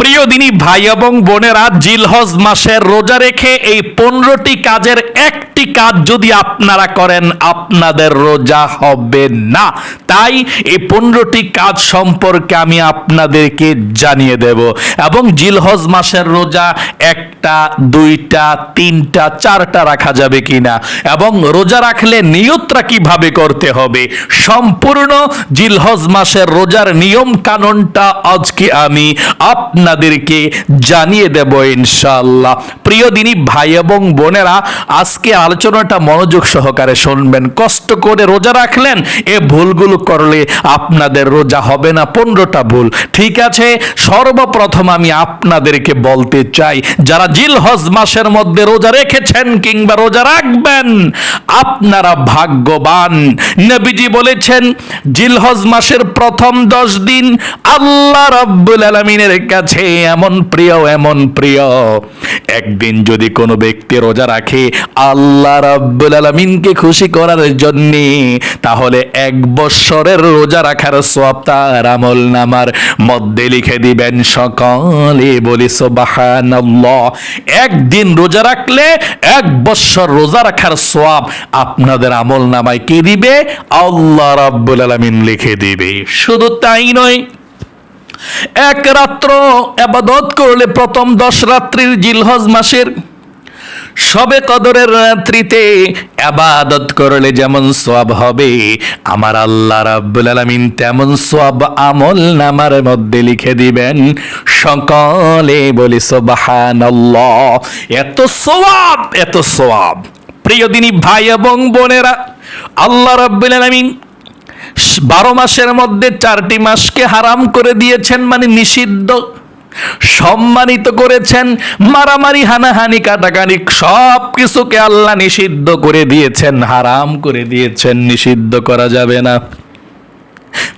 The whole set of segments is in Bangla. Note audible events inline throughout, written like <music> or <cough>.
প্রিয় দিনী ভাই এবং বোনেরা, জিলহজ মাসের রোজা রেখে এই পনেরোটি কাজের একটি কাজ যদি আপনারা করেন, আপনাদের রোজা হবে না। তাই এই পনেরোটি কাজ সম্পর্কে আমি আপনাদেরকে জানিয়ে দেব। এবং জিলহজ মাসের রোজা একটা, দুইটা, তিনটা, চারটা রাখা যাবে কিনা? এবং রোজা রাখলে নিয়তরা কীভাবে করতে হবে? সম্পূর্ণ জিলহজ মাসের রোজার নিয়ম কানুনটা আজকে আমি আপনাদেরকে জানিয়ে দেব ইনশাআল্লাহ। প্রিয় দিনী ভাই এবং বোনেরা, আজকে আলোচনাটা মনোযোগ সহকারে শুনবেন। কষ্ট করে রোজা রাখলেন, এ ভুলগুলো করলে আপনাদের রোজা হবে না, পনেরোটা ভুল। ঠিক আছে, সর্বপ্রথম আমি আপনাদেরকে বলতে চাই, যারা জিল হজ মাসের মধ্যে রোজা রেখেছেন কিংবা রোজা রাখবেন, আপনারা ভাগ্যবান। নবীজি বলেছেন, জিলহজ মাসের প্রথম দশ দিন আল্লাহ রাব্বুল আলমিনের কাছে এমন প্রিয় এমন প্রিয়। একদিন যদি কোনো ব্যক্তি রোজা রাখে, আল্লাহ রাব্বুল আলমিনকে খুশি করার জন্য, তাহলে এক বৎসরের রোজা রাখার সব তার আমল নামার মধ্যে লিখে দিবেন, সকলে বলি সুবহানাল্লাহ। একদিন রোজা রাখলে এক বৎসর রোজা রাখার সওয়াব আপনাদের আমল নামায় কে দিবে? আল্লাহ রাব্বুল আলামিন লিখে দিবে। শুধু তাই নয় এক রাত্র আবাদত করলে প্রথম দশ রাত্রির জিলহজ মাসের সবে কদরের রাত্রিতে আবাদত করলে যেমন সব হবে, আমার আল্লাহ রাব্বুল আলামিন তেমন সব আমল নামার মধ্যে লিখে দিবেন, সকলে বলি সুবহানাল্লাহ, এত সওয়াব এত সওয়াব। প্রিয় দিনী ভাই এবং বোনেরা, আল্লাহ রাব্বুল আলামিন বারো মাসের মধ্যে চারটি মাসকে হারাম করে দিয়েছেন মানে নিষিদ্ধ, সম্মানিত করেছেন, মারামারি, হানাহানি কাটাকানি সব কিছুকে আল্লাহ নিষিদ্ধ করে দিয়েছেন, হারাম করে দিয়েছেন, নিষিদ্ধ করা যাবে না।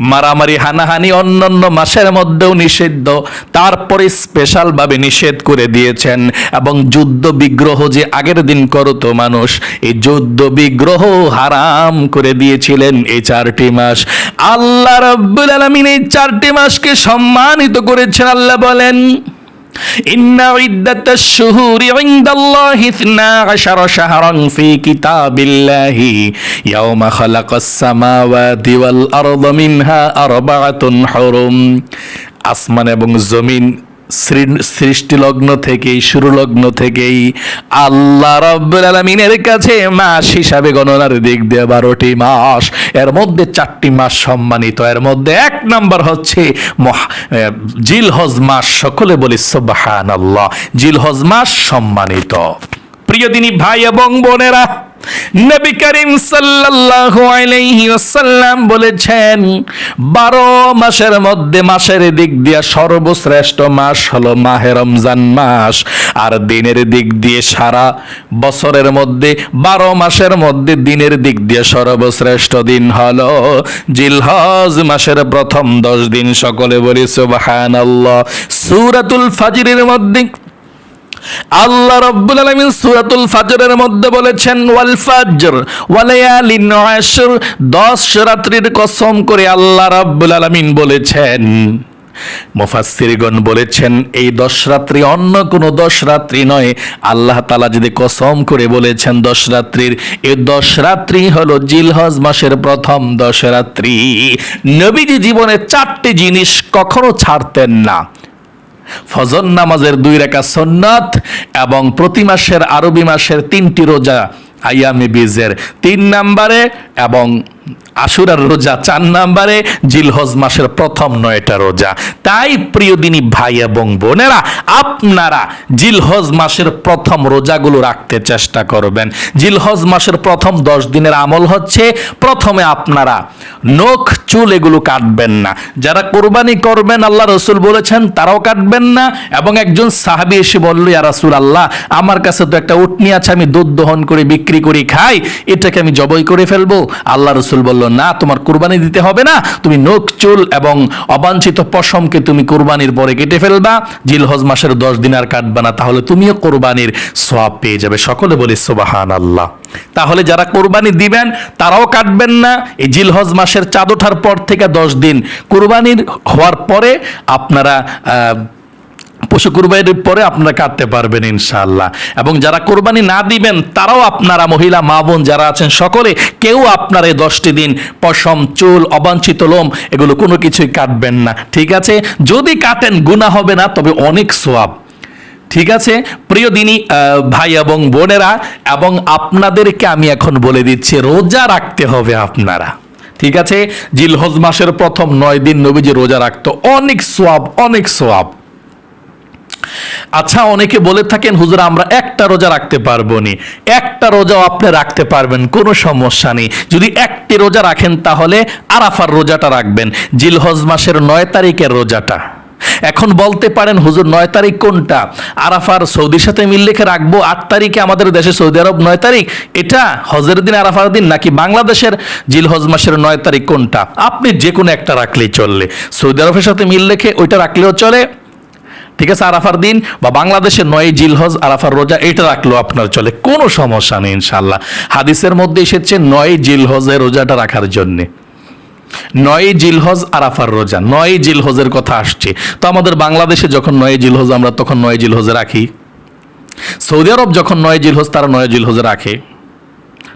মারামারি, হানাহানি অন্যান্য মাসের মধ্যেও নিষিদ্ধ। তারপরে স্পেশালভাবে নিষেধ করে দিয়েছেন। এবং যুদ্ধ বিগ্রহ যে আগের দিন করতো মানুষ, এই যুদ্ধ বিগ্রহ হারাম করে দিয়েছিলেন এই চারটি মাস। আল্লাহ রাব্বুল আলমিন এই চারটি মাসকে সম্মানিত করেছেন, আল্লাহ বলেন إن عدة الشهور عند الله اثنا عشر شهرا في كتاب الله يوم خلق السماوات والأرض منها أربعة حرم আসমান এবং জমিন সৃ- সৃষ্টি লগ্ন থেকেই, শুরুলগ্ন থেকেই আল্লাহ রব্বুল আলামিনের কাছে মাস হিসাবে গণনার দিক দিয়ে বারোটি মাস। এর মধ্যে চারটি মাস সম্মানিত। এর মধ্যে এক নাম্বার হচ্ছে জিলহজ মাস। সকলে বলি সুবহান আল্লাহ জিলহজ মাস সম্মানিত। প্রিয় দিনী ভাই এবং বোনেরা, নবী করিম সাল্লাল্লাহু আলাইহি ওয়াসাল্লাম বলেছেন, বারো মাসের মধ্যে মাসের দিক দিয়ে সর্বশ্রেষ্ঠ মাস হলো মাহে রমজান মাস। আর দিনের দিক দিয়ে সারা বছরের মধ্যে, বারো মাসের মধ্যে দিনের দিক দিয়ে সর্বশ্রেষ্ঠ দিন হলো জিলহজ মাসের প্রথম দশ দিন। সকলে বলি সুবহানাল্লাহ। সূরাতুল ফাজরের মধ্যে আল্লাহ রাব্বুল আলামিন সূরাতুল ফাজরের মধ্যে বলেছেন, ওয়াল ফাজর ওয়ালায়ালিন আশর 10 রাত্রির কসম করে আল্লাহ রাব্বুল আলামিন বলেছেন। মুফাসসিরগণ বলেছেন, এই দশ রাত্রি অন্য কোনো দশ রাত্রি নয়। আল্লাহ তালা যদি কসম করে বলেছেন দশ রাত্রির এই দশ রাত্রি হলো জিলহজ মাসের প্রথম দশ রাত্রি। নবীজি জীবনে চারটি জিনিস কখনো ছাড়তেন না। ফজর নামাজের দুই রেখা সন্ন্যত এবং প্রতি মাসের আরবি মাসের তিনটি রোজা আইয়ামি বীজের তিন নাম্বারে এবং আশুরার রোজা চার নাম্বারে, জিলহজ মাসের প্রথম নয়টা রোজা। তাই প্রিয় দিনী ভাই এবং বোনেরা, আপনারা জিলহজ মাসের প্রথম রোজাগুলো রাখতে চেষ্টা করবেন। জিলহজ মাসের প্রথম দশ দিনের আমল হচ্ছে, প্রথমে আপনারা নখ চুল এগুলো কাটবেন না। যারা কোরবানি করবেন, আল্লাহ রসুল বলেছেন, তারাও কাটবেন না। এবং একজন সাহাবি এসে বলল, ইয়া রাসূল আল্লাহ আমার কাছে তো একটা উটনি আছে, আমি দুধ দহন করে বিক্রি করি, খাই। এটাকে আমি জবই করে ফেলব। আল্লাহ রসুল বলল, না, তোমার কোরবানি দিতে হবে না। তুমি নখ চুল এবং অবাঞ্ছিত পশমকে তুমি কোরবানির পরে কেটে ফেলবা। জিলহজ মাসের দশ দিন আর কাটবা না, তাহলে তুমিও কোরবানির সোয়াব পেয়ে যাবে। সকলে বলি সোবাহান আল্লাহ তাহলে যারা কোরবানি দিবেন, তারাও কাটবেন না। এই জিলহজ মাসের চাঁদ ওঠার পর থেকে দশ দিন কোরবানির হওয়ার পরে আপনারা পশু কুরবানির পরে আপনারা কাটতে পারবেন ইনশাআল্লাহ। এবং যারা কোরবানি না দিবেন, তারাও আপনারা মহিলা, মা, বোন যারা আছেন, সকলে কেউ আপনার এই দশটি দিন পশম, চুল, অবাঞ্ছিত লোম, এগুলো কোনো কিছুই কাটবেন না। ঠিক আছে? যদি কাটেন গুণা হবে না, তবে অনেক সোয়াব। ঠিক আছে? প্রিয় দিনী ভাই এবং বোনেরা, এবং আপনাদেরকে আমি এখন বলে দিচ্ছি, রোজা রাখতে হবে আপনারা। ঠিক আছে? জিলহজ মাসের প্রথম নয় দিন নবীজি রোজা রাখতো। অনেক সোয়াব অনেক সোয়াব। আচ্ছা অনেকে বলে থাকেন, হুজুর, আমরা একটা রোজা রাখতে পারব নি। একটা রোজাও আপনি রাখতে পারবেন, কোনো সমস্যা নেই। যদি একটি রোজা রাখেন, তাহলে আরাফার রোজাটা রাখবেন, জিলহজ মাসের নয় তারিখের রোজাটা। এখন বলতে পারেন, হুজুর, নয় তারিখ কোনটা? আরাফার সৌদির সাথে মিল রেখে রাখব, আট তারিখে আমাদের দেশে সৌদি আরব নয় তারিখ। এটা হজের দিন, আরাফার দিন, নাকি বাংলাদেশের জিলহজ মাসের নয় তারিখ কোনটা? আপনি যে কোনো একটা রাখলেই চললে সৌদি আরবের সাথে মিল রেখে ওইটা রাখলেও চলে। ঠিক আছে, আরাফার দিন বা বাংলাদেশের নয় জিলহজ, আরাফার রোজা, এটা রাখলেও আপনার চলে। কোনো সমস্যা নেই ইনশাল্লাহ হাদিসের মধ্যে এসেছে নয় জিলহজের রোজাটা রাখার জন্যে। নয় জিলহজ, আরাফার রোজা, নয় জিলহজের কথা আসছে। তো আমাদের বাংলাদেশে যখন নয় জিলহজ, আমরা তখন নয় জিলহজে রাখি। সৌদি আরব যখন নয় জিলহজ, তারা নয় জিলহজে রাখে।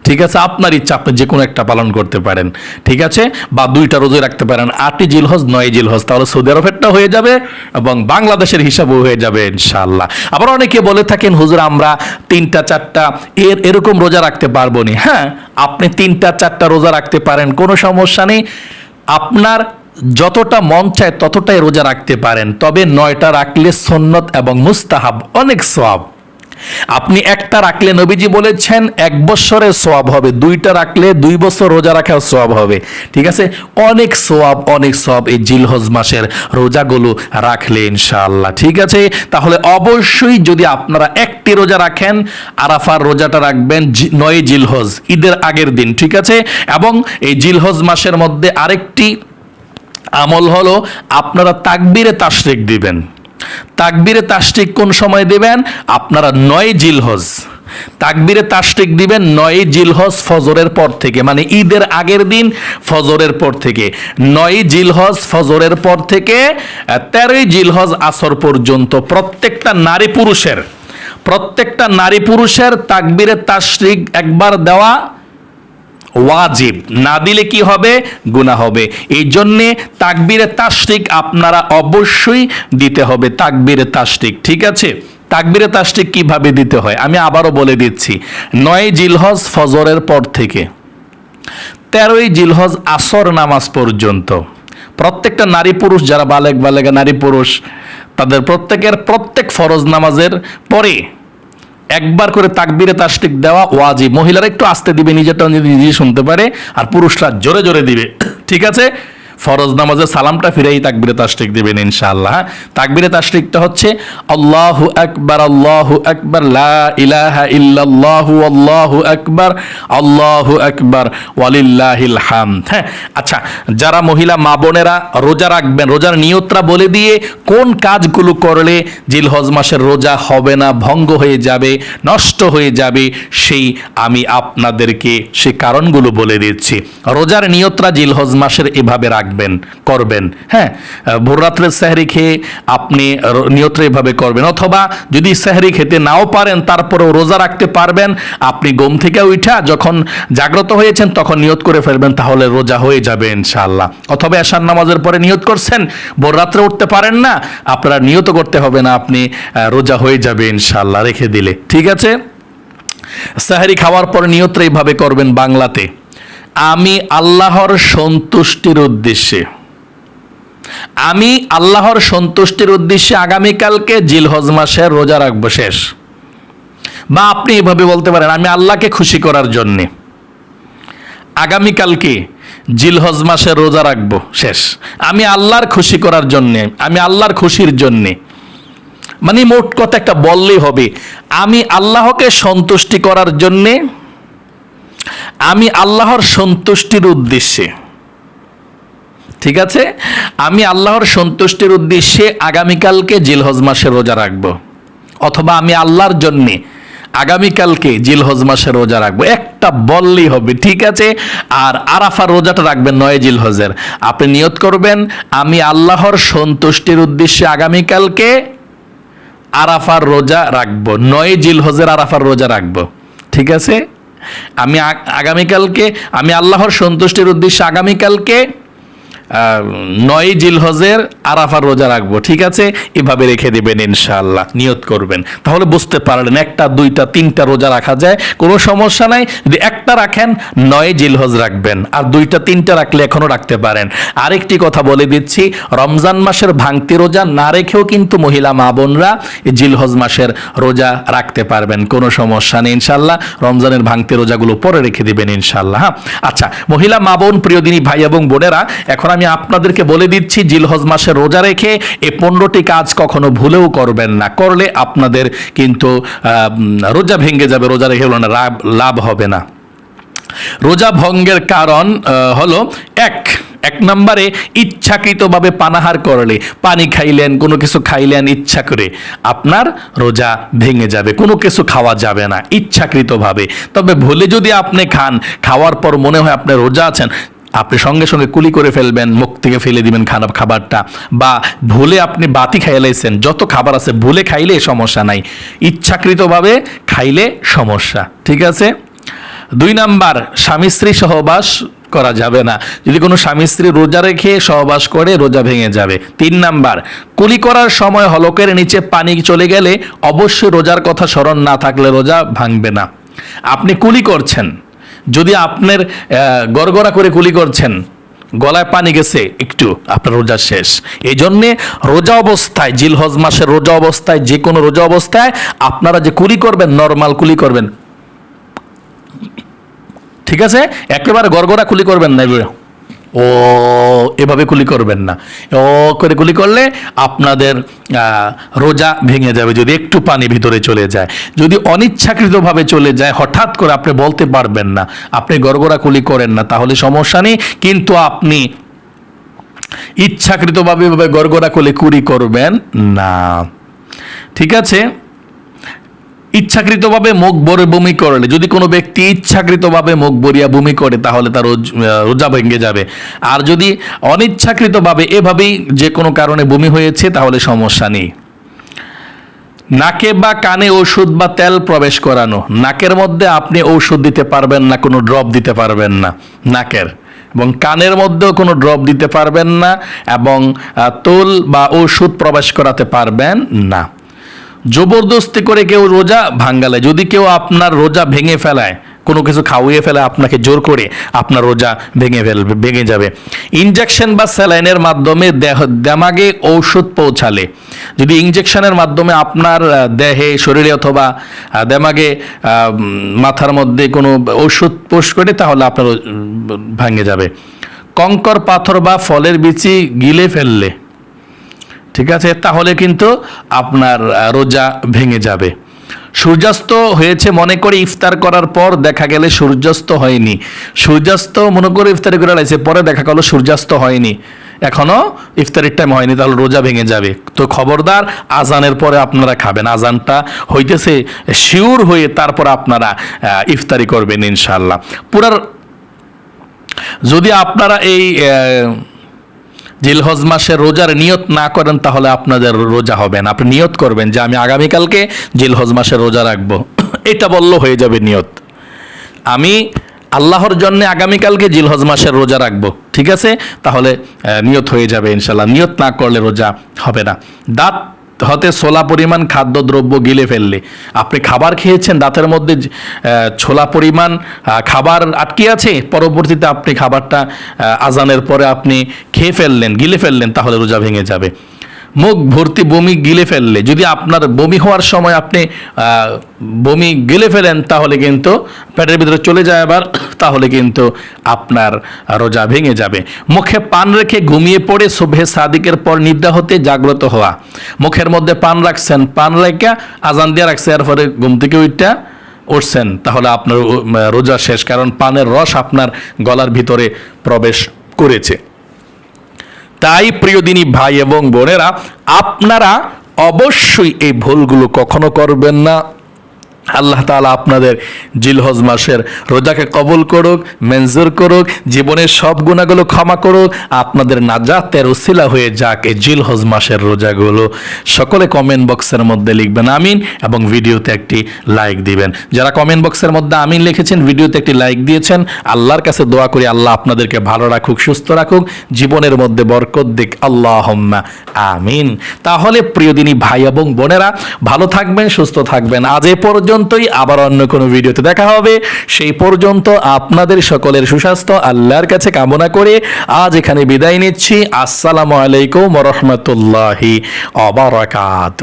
ঠিক আছে? আপনার ইচ্ছা, আপনি যে কোনো একটা পালন করতে পারেন, ঠিক আছে? বা দুইটা রোজে রাখতে পারেন। আটই জিলহজ নয় জিলহজ, তাহলে সৌদি আরবেরটা হয়ে যাবে এবং বাংলাদেশের হিসাবও হয়ে যাবে, ইনশাআল্লাহ। আবার অনেকে বলে থাকেন, হুজুর, আমরা তিনটা, চারটা, এর, এরকম রোজা রাখতে পারব না। হ্যাঁ আপনি তিনটা, চারটা রোজা রাখতে পারেন, কোনো সমস্যা নেই। আপনার যতটা মন চায় ততটাই রোজা রাখতে পারেন, তবে নয়টা রাখলে সন্নত এবং মুস্তাহাব অনেক সওয়াব। আপনি একটা রাখলে নবীজি বলেছেন, এক বছরের সোয়াব হবে। দুইটা রাখলে দুই বছর রোজা রাখার সোয়াব হবে। ঠিক আছে? অনেক সোয়াব অনেক সোয়াব এই জিলহজ মাসের রোজাগুলো রাখলে ইনশাআল্লাহ। ঠিক আছে? তাহলে অবশ্যই যদি আপনারা একটি রোজা রাখেন, আরাফার রোজাটা রাখবেন নয় জিলহজ, ঈদের আগের দিন। ঠিক আছে? এবং এই জিলহজ মাসের মধ্যে আরেকটি আমল হলো, আপনারা তাকবিরে তাশরিক দিবেন। তাকবিরে তাশরিক কোন সময় দিবেন? আপনারা নয় জিলহজ। তাকবিরে তাশরিক দিবেন নয় জিলহজ ফজরের পর থেকে মানে ঈদের আগের দিন ফজরের পর থেকে। নয় জিলহজ ফজরের পর থেকে তেরোই জিলহজ আসর পর্যন্ত প্রত্যেকটা নারী পুরুষের, প্রত্যেকটা নারী পুরুষের তাকবিরে তাশরিক একবার দেওয়া ওয়াজিব। না দিলে কি হবে? গুণা হবে। এই জন্যে তাকবিরে তাশরিক আপনারা অবশ্যই দিতে হবে। তাকবিরে তাশরিক, ঠিক আছে? তাকবিরে তাশরিক কীভাবে দিতে হয়? আমি আবারও বলে দিচ্ছি। নয় জিলহজ ফজরের পর থেকে, তেরোই জিলহজ আসর নামাজ পর্যন্ত। প্রত্যেকটা নারী পুরুষ, যারা বালেক বালেগা নারী পুরুষ, তাদের প্রত্যেকের প্রত্যেক ফরজ নামাজের পরে একবার করে তাকবিরে তাস্টিক দেওয়া ওয়াজি মহিলারা একটু আসতে দিবে নিজেরটা নিজে শুনতে পারে, আর পুরুষরা জোরে জোরে দিবে। ঠিক আছে? ফরজ নামাজের সালামটা ফিরেই তাকবিরে তাস্টিক দিবেন ইনশাআল্লাহ? তাকবিরে তাস্টিকটা হচ্ছে, আল্লাহু আকবার আল্লাহু আকবার, লা ইলাহা ইল্লাল্লাহু, আল্লাহু আকবার আল্লাহু আকবার, ওয়ালিল্লাহিল হামদ। হ্যাঁ আচ্ছা যারা মহিলা, মা বোনেরা রোজা রাখবেন, রোজার নিয়তরা বলে দিয়ে কোন কাজগুলো করলে জিলহজ মাসের রোজা হবে না, ভঙ্গ হয়ে যাবে, নষ্ট হয়ে যাবে, সেই আমি আপনাদেরকে সে কারণগুলো বলে দিচ্ছি। রোজার নিয়তরা জিলহজ মাসের এভাবে রাখবেন, করবেন। হ্যাঁ ভোর রাত্রের সেহরি খেয়ে আপনি নিয়তরা এভাবে করবেন। অথবা যদি সেহরি খেতে নাও পারেন, তারপরেও রোজা রাখতে পারবেন। আপনি ঘুম থেকে উঠা যখন জাগ্রত হয়েছেন, তখন নিয়ত করে ফেলবেন, তাহলে রোজা হয়ে যাবে ইনশাআল্লাহ। অথবা এশার নামাজের পরে নিয়ত করছেন, ভোর রাত্রে উঠতে পারেন না, আপনারা নিয়ত করতে হবে না, আপনি রোজা হয়ে যাবে ইনশাআল্লাহ, রেখে দিলে। ঠিক আছে? সাহারি খাওয়ার পর নিয়তরা এইভাবে করবেন বাংলাতে। আমি আল্লাহর সন্তুষ্টির উদ্দেশ্যে। আমি আল্লাহর সন্তুষ্টির উদ্দেশ্যে আগামীকালকে জিলহজ মাসের রোজা রাখব শেষ। বা আপনি এভাবে বলতে পারেন, আমি আল্লাহকে খুশি করার জন্যে। আগামীকালকে জিলহজ মাসের রোজা রাখব শেষ। আমি আল্লাহর খুশি করার জন্যে, আমি আল্লাহর খুশির জন্যে। মানে মোট কথা একটা বললেই হবে, আমি আল্লাহকে সন্তুষ্টি করার জন্যে আমি আল্লাহর সন্তুষ্টির উদ্দেশ্যে। ঠিক আছে? আমি আল্লাহর সন্তুষ্টির উদ্দেশ্যে আগামীকালকে জিলহজ মাসে রোজা রাখব। অথবা আমি আল্লাহর জন্যে আগামীকালকে জিলহজ মাসে রোজা রাখব। একটা বললেই হবে, ঠিক আছে? আর আরাফার রোজাটা রাখবেন নয় জিলহজের। আপনি নিয়ত করবেন, আমি আল্লাহর সন্তুষ্টির উদ্দেশ্যে আগামীকালকে আরাফার রোজা রাখব। নয় জিলহজের আরাফার রোজা রাখব। ঠিক আছে? আমি আগামীকালকে আমি আল্লাহর সন্তুষ্টির উদ্দেশ্যে আগামীকালকে নয় জিলহজের আরাফার রোজা রাখব, ঠিক আছে? এভাবে রেখে দেবেন ইনশাআল্লাহ, নিয়ত করবেন। তাহলে বুঝতে পারলেন, একটা, দুইটা, তিনটা রোজা রাখা যায়, কোনো সমস্যা নাই। যদি একটা রাখেন, নয় জিলহজ রাখবেন, আর দুইটা, তিনটা রাখলে এখনও রাখতে পারেন। আরেকটি কথা বলে দিচ্ছি, রমজান মাসের ভাঙতি রোজা না রেখেও কিন্তু মহিলা মা বোনরা জিলহজ মাসের রোজা রাখতে পারবেন, কোনো সমস্যা নেই ইনশাল্লাহ রমজানের ভাঙতি রোজাগুলো পরে রেখে দিবেন ইনশাল্লাহ হ্যাঁ? আচ্ছা মহিলা মা বোন প্রিয়দিনী ভাই এবং বোনেরা, এখন আমি আপনাদেরকে বলে দিচ্ছি, জিলহজ মাসে রোজা রেখে এই পনেরোটি কাজ কখনো ভুলেও করবেন না। করলে আপনাদের কিন্তু রোজা ভেঙে যাবে, রোজা রেখে লাভ হবে না। রোজা ভঙ্গের কারণ হলো এক এক নম্বরে ইচ্ছাকৃতভাবে পানাহার করলে, পানি খাইলেন, কোনো কিছু খাইলেন ইচ্ছা করে, আপনার রোজা ভেঙে যাবে, কোনো কিছু খাওয়া যাবে না, ইচ্ছাকৃতভাবে। তবে ভুলে যদি আপনি খান, খাওয়ার পর মনে হয় আপনি রোজা আছেন আপনি সঙ্গে সঙ্গে কুলি করে ফেলবেন, মুখ থেকে ফেলে দিবেন খারাপ খাবারটা। বা ভুলে আপনি বাতি খাইলাইছেন যত খাবার আছে ভুলে খাইলে সমস্যা নাই। ইচ্ছাকৃতভাবে খাইলে সমস্যা, ঠিক আছে? দুই নাম্বার, স্বামী স্ত্রী সহবাস করা যাবে না। যদি কোনো স্বামী স্ত্রী রোজা রেখে সহবাস করে, রোজা ভেঙে যাবে। তিন নাম্বার, কুলি করার সময় হলকের নিচে পানি চলে গেলে অবশ্যই রোজার কথা স্মরণ না থাকলে রোজা ভাঙবে না। আপনি কুলি করছেন যদি আপনার গড়গড়া করে কুলি করছেন, গলায় পানি গেছে, একটু আপনার রোজা শেষ। এই জন্যে রোজা অবস্থায়, জিলহজ মাসের রোজা অবস্থায়, যে কোনো রোজা অবস্থায় আপনারা যে কুলি করবেন, নর্মাল কুলি করবেন। ঠিক আছে? একেবারে গড়গড়া কুলি করবেন না। ও এভাবে গুলি করবেন না। ও করে গুলি করলে আপনাদের রোজা ভেঙে যাবে যদি একটু পানি ভিতরে চলে যায়। যদি অনিচ্ছাকৃতভাবে চলে যায়, হঠাৎ করে আপনি বলতে পারবেন না, আপনি গড়গড়া কুলি করেন না, তাহলে সমস্যা নেই। কিন্তু আপনি ইচ্ছাকৃতভাবে গড়গড়া কুলি কুরি করবেন না। ঠিক আছে? ইচ্ছাকৃতভাবে মুখ ভরে বমি করলে, যদি কোনো ব্যক্তি ইচ্ছাকৃতভাবে মুখ ভরিয়া বমি করে, তাহলে তার রোজ- রোজা ভেঙে যাবে। আর যদি অনিচ্ছাকৃতভাবে এভাবেই যে কোনো কারণে বমি হয়েছে, তাহলে সমস্যা নেই। নাকে বা কানে ওষুধ বা তেল প্রবেশ করানো, নাকের মধ্যে আপনি ঔষধ দিতে পারবেন না, কোনো ড্রপ দিতে পারবেন না, নাকের। এবং কানের মধ্যেও কোনো ড্রপ দিতে পারবেন না, এবং তোল বা ওষুধ প্রবেশ করাতে পারবেন না। জবরদস্তি করে কেউ রোজা ভাঙ্গালে, যদি কেউ আপনার রোজা ভেঙে ফেলায়, কোনো কিছু খাওয়িয়ে ফেলে, আপনাকে জোর করে আপনার রোজা ভেঙে ফেলবে ভেঙে যাবে। ইনজেকশন বা স্যালাইনের মাধ্যমে দেহ, দেমাগে ঔষধ পৌঁছালে। যদি ইনজেকশনের মাধ্যমে আপনার দেহে, শরীরে অথবা দেমাগে মাথার মধ্যে কোনো ঔষধ পোষ করে, তাহলে আপনার ভাঙে যাবে। কঙ্কর পাথর বা ফলের বিচি গিলে ফেললে। ঠিক আছে? তাহলে কিন্তু আপনার রোজা ভেঙে যাবে। সূর্যাস্ত হয়েছে মনে করে ইফতার করার পর দেখা গেলে সূর্যাস্ত হয়নি। সূর্যাস্ত মনে করে ইফতারি করে লাইছে, পরে দেখা গেল সূর্যাস্ত হয়নি। এখনও ইফতারির টাইম হয়নি, তাহলে রোজা ভেঙে যাবে। তো খবরদার, আজানের পরে আপনারা খাবেন। আজানটা হইতেছে শিওর হয়ে তারপর আপনারা ইফতারি করবেন ইনশাল্লাহ পুরার যদি আপনারা এই জিলহজ মাসে রোজার নিয়ত না করেন, তাহলে আপনাদের রোজা হবে না। আপনি নিয়ত করবেন যে, আমি আগামীকালকে জিলহজ মাসে রোজা রাখব। <clears throat> এটা বলল হয়ে যাবে নিয়ত। আমি আল্লাহর জন্য আগামীকালকে জিলহজ মাসের রোজা রাখব, ঠিক আছে? তাহলে নিয়ত হয়ে যাবে ইনশাল্লাহ নিয়ত না করলে রোজা হবে না। দাঁত হতে ছোলা পরিমাণ খাদ্যদ্রব্য গিলে ফেললে। আপনি খাবার খেয়েছেন, দাঁতের মধ্যে ছোলা পরিমাণ খাবার আটকে আছে? পরবর্তীতে আপনি খাবারটা আজানের পরে আপনি খেয়ে ফেললেন, গিলে ফেললেন, তাহলে রোজা ভেঙে যাবে। মুখ ভর্তি বমি গিলে ফেললে, যদি আপনার বমি হওয়ার সময় আপনি বমি গিলে ফেলেন, তাহলে কিন্তু পেটের ভিতরে চলে যায় আবার, তাহলে কিন্তু আপনার রোজা ভেঙে যাবে। মুখে পান রেখে ঘুমিয়ে পড়ে শোভে সাদিকের পর নিদ্রা হতে জাগ্রত হওয়া। মুখের মধ্যে পান রাখছেন, পান রেখে আজান দিয়ে রাখছে, এরপরে ঘুম থেকে ওইটা উঠছেন, তাহলে আপনার রোজা শেষ, কারণ পানের রস আপনার গলার ভিতরে প্রবেশ করেছে। তাই প্রিয়দিনী ভাই এবং বোনেরা আপনারা অবশ্যই এই ভুলগুলো কখনো করবেন না। আল্লাহ তাআলা আপনাদের জিলহজ মাসের রোজাকে কবুল করুক, মঞ্জুর করুক, জীবনের সব গুণাগুলো ক্ষমা করুক, আপনাদের নাজাতের উসিলা হয়ে যাক এই জিলহজ মাসের রোজাগুলো। সকলে কমেন্ট বক্সের মধ্যে লিখবেন আমিন এবং ভিডিওতে একটি লাইক দিবেন। যারা কমেন্ট বক্সের মধ্যে আমিন লিখেছেন, ভিডিওতে একটি লাইক দিয়েছেন, আল্লাহর কাছে দোয়া করি আল্লাহ আপনাদেরকে ভালো রাখুক, সুস্থ রাখুক, জীবনের মধ্যে বরকত দিক। আল্লাহ আমিন। তাহলে প্রিয় দিনী ভাই এবং বোনেরা, ভালো থাকবেন, সুস্থ থাকবেন। আজ এ পর্যন্তই আবার অন্য কোনো ভিডিওতে দেখা হবে। সেই পর্যন্ত আপনাদের সকলের সুস্বাস্থ্য, আল্লাহর কাছে কামনা করে আজ এখানে বিদায় নিচ্ছি। আসসালামু আলাইকুম রহমতুল্লাহি অবরাকাত